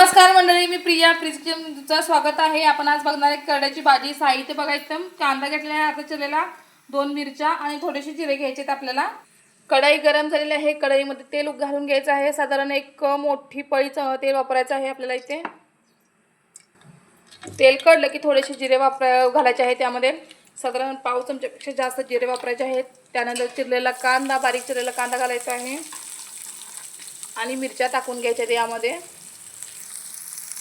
नमस्कार मंडळी मी प्रिया. प्रिजचं स्वागत आहे. आपण आज बघणार आहे करड्याची भाजी. साहित्य बघा एकदम कांदा घेतलेला आहे आता चिरलेला दोन मिरच्या आणि थोडेसे जिरे घ्यायचे आहेत आपल्याला. कढई गरम झालेली आहे. कढईमध्ये तेल घालून घ्यायचं आहे. साधारण एक मोठी पळीचं तेल वापरायचं आहे आपल्याला इथे. तेल कडलं की थोडेसे जिरे वापरा घालायचे आहे त्यामध्ये. साधारण पाव चमच्यापेक्षा जास्त जिरे वापरायचे आहेत. त्यानंतर चिरलेला कांदा बारीक चिरलेला कांदा घालायचा आहे. आणि मिरच्या टाकून घ्यायच्या आहेत यामध्ये.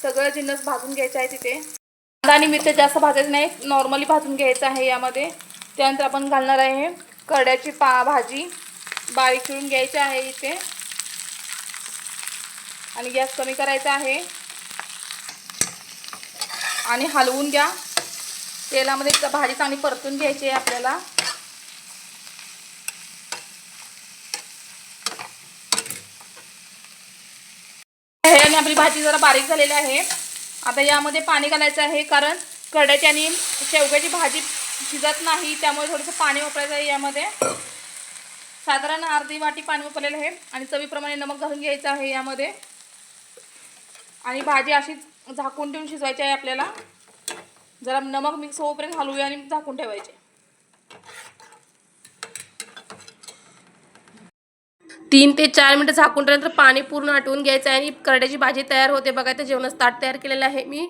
सगळं जिन्नस भाजून घ्यायचं आहे तिथे. कांदा आणि मिरच्या जास्त भाजायचं नाही नॉर्मली भाजून घ्यायचं आहे यामध्ये. त्यानंतर आपण घालणार आहे करड्याची पा भाजी. बारीक चिरून घ्यायची आहे इथे. आणि गॅस कमी करायचा आहे. आणि हलवून घ्या. तेलामध्ये भाजी चांगली परतून घ्यायची आहे आपल्याला. आहे आणि आपली भाजी जरा बारीक झालेली आहे. आता यामध्ये पाणी घालायचं आहे कारण करड्याची आणि शेवग्याची भाजी शिजत नाही त्यामुळे थोडंसं पाणी वापरायचं आहे यामध्ये. साधारण अर्धी वाटी पाणी वापरलेलं आहे आणि चवीप्रमाणे नमक घालून घ्यायचं आहे यामध्ये. आणि भाजी अशी झाकून ठेवून शिजवायची आहे आपल्याला. जरा नमक मिक्स होऊपर्यंत घालूया आणि झाकून ठेवायचे. तीन ते चार मिनटं झाकून ठेवल्यानंतर पाणी पूर्ण आटवून घ्यायचं आहे आणि करड्याची भाजी तयार होते बघा त्या जेवणाचं ताट तयार केलेलं आहे मी.